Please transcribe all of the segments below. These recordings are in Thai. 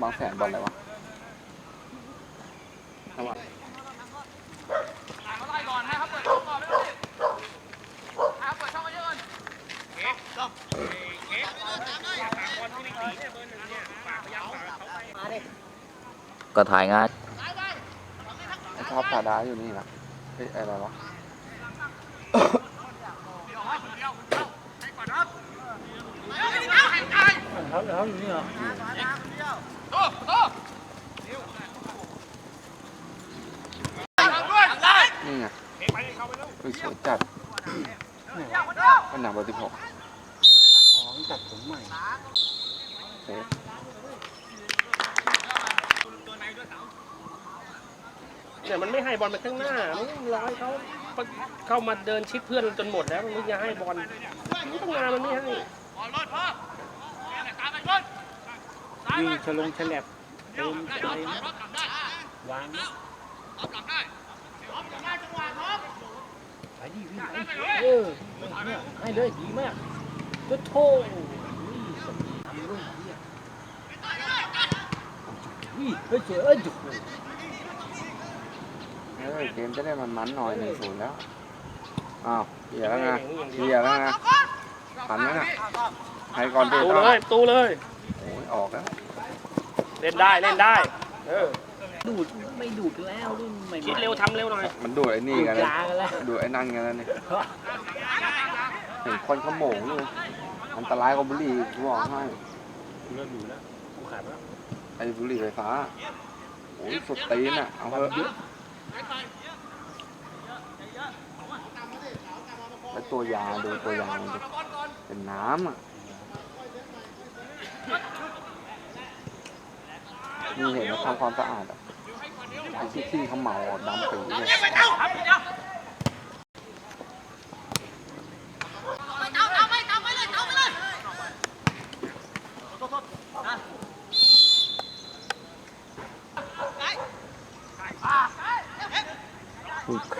บางแสนบอลอะไรวะจังหวะก็ถ่ายงานไอ้ท็อปผาดาอยู่นี่นะเฮ้ยอะไรวะ นี่ไงเฮ้ยสวยจัดมันหนักเบอร์สิบหกของตัดผมใหม่เซฟเนี่ยมันไม่ให้บอลไปข้างหน้ามันรอให้เขาเข้ามาเดินชิดเพื่อนจนหมดแล้วมันไม่จะให้บอลมันตั้งนานมันไม่ให้ วิ่งฉลงฉลับเติมอะไรนะวางนะไปดิวิ่งไปเออเนี่ยให้เลยดีมากก็โทษทำด้วยเหี้ยวิ่งเฮ้ยสวยเอ้ยโอ้โหเฮ้ยเกมจะได้มันมันๆหน่อยหนึ่งศูนย์แล้วอ้าวเหี้ยแล้วไงเหี้ยแล้วไงทันแล้วน่ะ ใครก่อนเดินตูต้เลยตูเลยโอ้ยออกแล้วเล่นได้เล่นได้เออดูดไม่ดูดแล้วนี่ไม่คิดเร็วทำเร็วหน่อยมันดูดไอ้นี่ดูดกันยานะกันแล้วดูดไอ้นั่นกันแล้วนี่เห็นคนเขาโหม่งอยู่อันตรายกว่าบุหรี่กูบอกให้กูเริ่มอยู่แล้วกูขาดแล้วไอ้บุหรี่ไฟฟ้าโอ้ยสุดตีนอะเอาเถอะไอ้ตัวยาดูตัวยามันดิเป็นน้ำอะ นี่เห็นว่าทำความสะอาดอะไอ้ที่ที่เขาเหมาดำปีเลยเ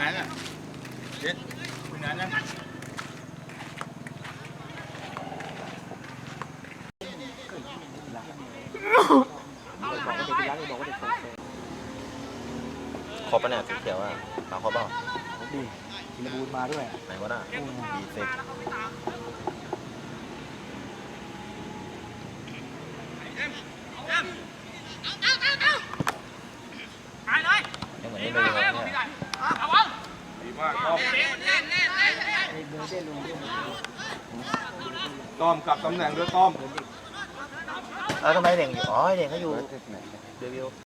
นั้นอะเด็ดถึงนั้นนะครบปะเนี่ยสีเขียวอะมาครบเปล่าดีกินบูนมาด้วยไหนวะน่ะบีเซ็กยังเหมือนนี่เลยเนี่ย ดีมากต้อม ต้อมกลับตำแหน่งด้วยต้อมเอ้าทำไมเด่งอยู่ อ๋อเด่งเขาอยู่เบิร์ดเทคไหนเดวิว